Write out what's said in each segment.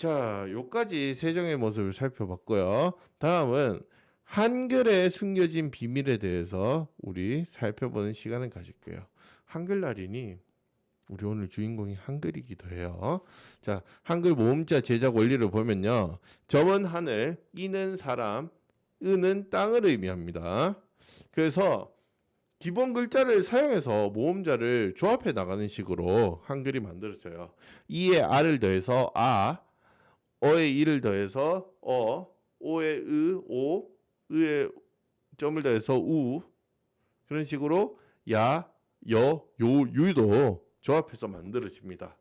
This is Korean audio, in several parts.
자, 요까지 세종의 모습을 살펴봤고요. 다음은 한글에 숨겨진 비밀에 대해서 우리 살펴보는 시간을 가질 거예요. 한글날이니 우리 오늘 주인공이 한글이기도 해요. 자, 한글 모음자 제작 원리를 보면요. 점은 하늘, 이는 사람, 은은 땅을 의미합니다. 그래서 기본 글자를 사용해서 모음자를 조합해 나가는 식으로 한글이 만들어져요. 이에 아를 더해서 아, 어에 이를 더해서 어, 오에 으, 오, 으에 점을 더해서 우 그런 식으로 야, 여, 요, 유도 조합해서 만들어집니다.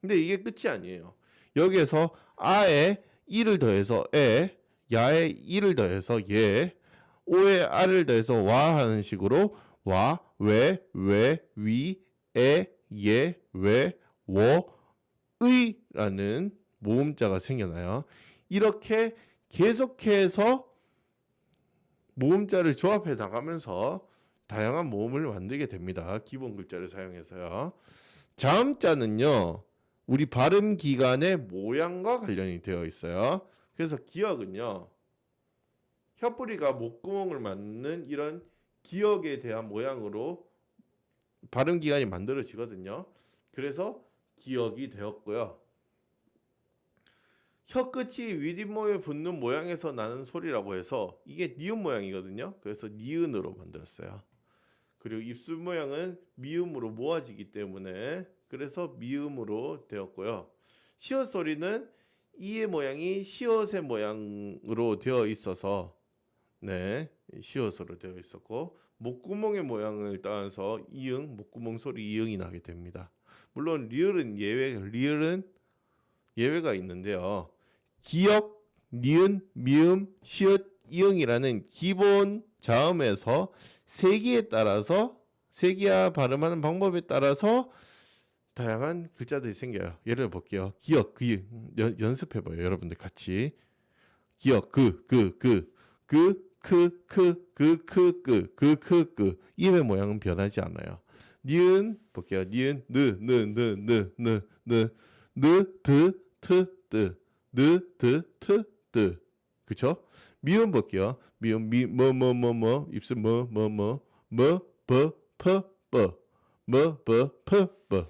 근데 이게 끝이 아니에요. 여기에서 아에 이를 더해서 에, 야에 이를 더해서 예, 오에 아를 더해서 와 하는 식으로 와, 왜, 왜, 위, 에, 예, 왜, 워, 의라는 모음자가 생겨나요. 이렇게 계속해서 모음자를 조합해 나가면서 다양한 모음을 만들게 됩니다. 기본 글자를 사용해서요. 자음자는요. 우리 발음 기관의 모양과 관련이 되어 있어요. 그래서 기억은요. 혀뿌리가 목구멍을 맞는 이런 기억에 대한 모양으로 발음 기관이 만들어지거든요. 그래서 기억이 되었고요. 혀 끝이 윗잇몸에 붙는 모양에서 나는 소리라고 해서 이게 니은 모양이거든요. 그래서 니은으로 만들었어요. 그리고 입술 모양은 미음으로 모아지기 때문에 그래서 미음으로 되었고요. 시옷 소리는 이의 모양이 시옷의 모양으로 되어 있어서 네 시옷으로 되어 있었고 목구멍의 모양을 따라서 이응 목구멍 소리 이응이 나게 됩니다. 물론 리을은 예외 리을은 예외가 있는데요. 기역, 니은, 미음, 시읒, 이응이라는 기본 자음에서 세기에 따라서 세기와 발음하는 방법에 따라서 다양한 글자들이 생겨요. 예를 볼게요. 기억, 그 연습해 봐요. 여러분들 같이. 기억, 그, 그, 그, 그, 그. 입의 모양은 변하지 않아요. 니은 볼게요. 니은, 느, 느, 느, 느, 느, 느, 느, 드, 트, 뜨. 느, 드, 트, 뜨. 그쵸? 미음 볼게요. 미음, 미, 뭐, 뭐, 뭐, 뭐, 입술 뭐, 뭐, 뭐, 뭐, 버, 퍼, 버, 뭐, 버, 퍼, 버.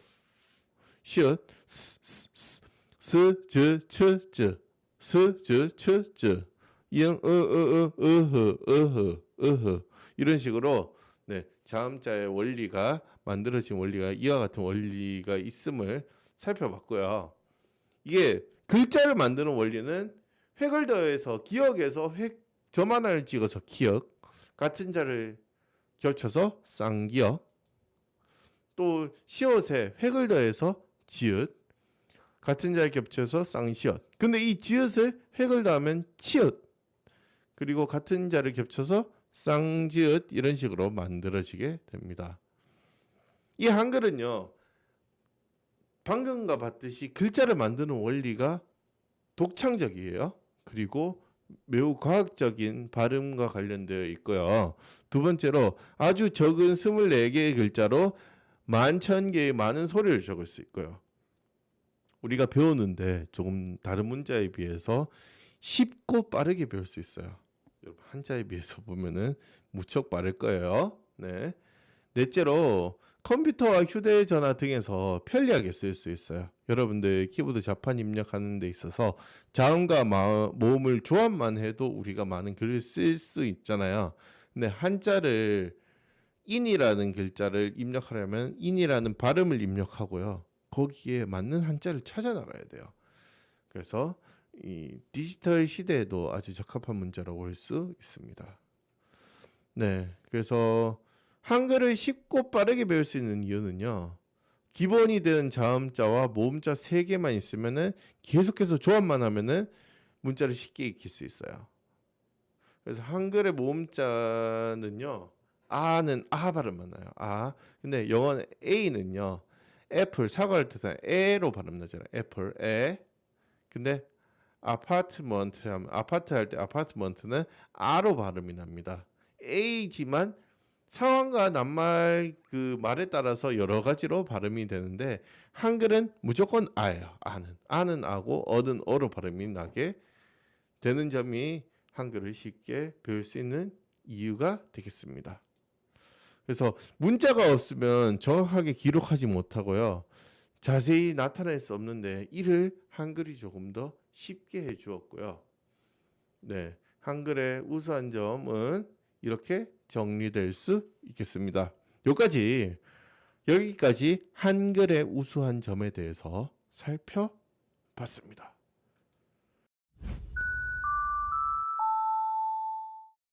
시옷, 스, 스, 스, 스, 즈, 츠, 즈, 스, 즈, 츠, 즈. 이응, 으, 으, 으, 으흐. 이런 식으로, 네, 자음자의 원리가, 만들어진 원리가 이와 같은 원리가 있음을 살펴봤고요. 이게 글자를 만드는 원리는 획을 더해서 기억에서 획 점 하나를 찍어서 기억 같은 자를 겹쳐서 쌍기역 또 시옷에 획을 더해서 지읒 같은 자를 겹쳐서 쌍시옷. 근데 이 지읒을 획을 더하면 치읒. 그리고 같은 자를 겹쳐서 쌍지읒 이런 식으로 만들어지게 됩니다. 이 한글은요 방금과 봤듯이 글자를 만드는 원리가 독창적이에요. 그리고 매우 과학적인 발음과 관련되어 있고요. 두 번째로 아주 적은 24개의 글자로 만천 개의 많은 소리를 적을 수 있고요. 우리가 배우는데 조금 다른 문자에 비해서 쉽고 빠르게 배울 수 있어요. 여러분 한자에 비해서 보면은 무척 빠를 거예요. 네. 넷째로 컴퓨터와 휴대전화 등에서 편리하게 쓸 수 있어요. 여러분들 키보드 자판 입력하는 데 있어서 자음과 모음을 조합만 해도 우리가 많은 글을 쓸 수 있잖아요. 근데 한자를 인이라는 글자를 입력하려면 인이라는 발음을 입력하고요. 거기에 맞는 한자를 찾아 나가야 돼요. 그래서 이 디지털 시대에도 아주 적합한 문자라고 할 수 있습니다. 네. 그래서 한글을 쉽고 빠르게 배울 수 있는 이유는요. 기본이 된 자음자와 모음자 세 개만 있으면은 계속해서 조합만 하면은 문자를 쉽게 익힐 수 있어요. 그래서 한글의 모음자는요. 아는 아 발음만 나요. 아. 근데 영어는 A는요. 애플 사과를 뜻하는 에로 발음 나잖아요. 애플 에. 근데 아파트먼트 하면 아파트 할 때 아파트먼트는 아로 발음이 납니다. A지만 상황과 낱말 그 말에 따라서 여러 가지로 발음이 되는데 한글은 무조건 아예요. 아는 아는 아고 어는 어로 발음이 나게 되는 점이 한글을 쉽게 배울 수 있는 이유가 되겠습니다. 그래서 문자가 없으면 정확하게 기록하지 못하고요. 자세히 나타낼 수 없는데 이를 한글이 조금 더 쉽게 해 주었고요. 네. 한글의 우수한 점은 이렇게 정리될 수 있겠습니다. 여기까지 여기까지 한글의 우수한 점에 대해서 살펴봤습니다.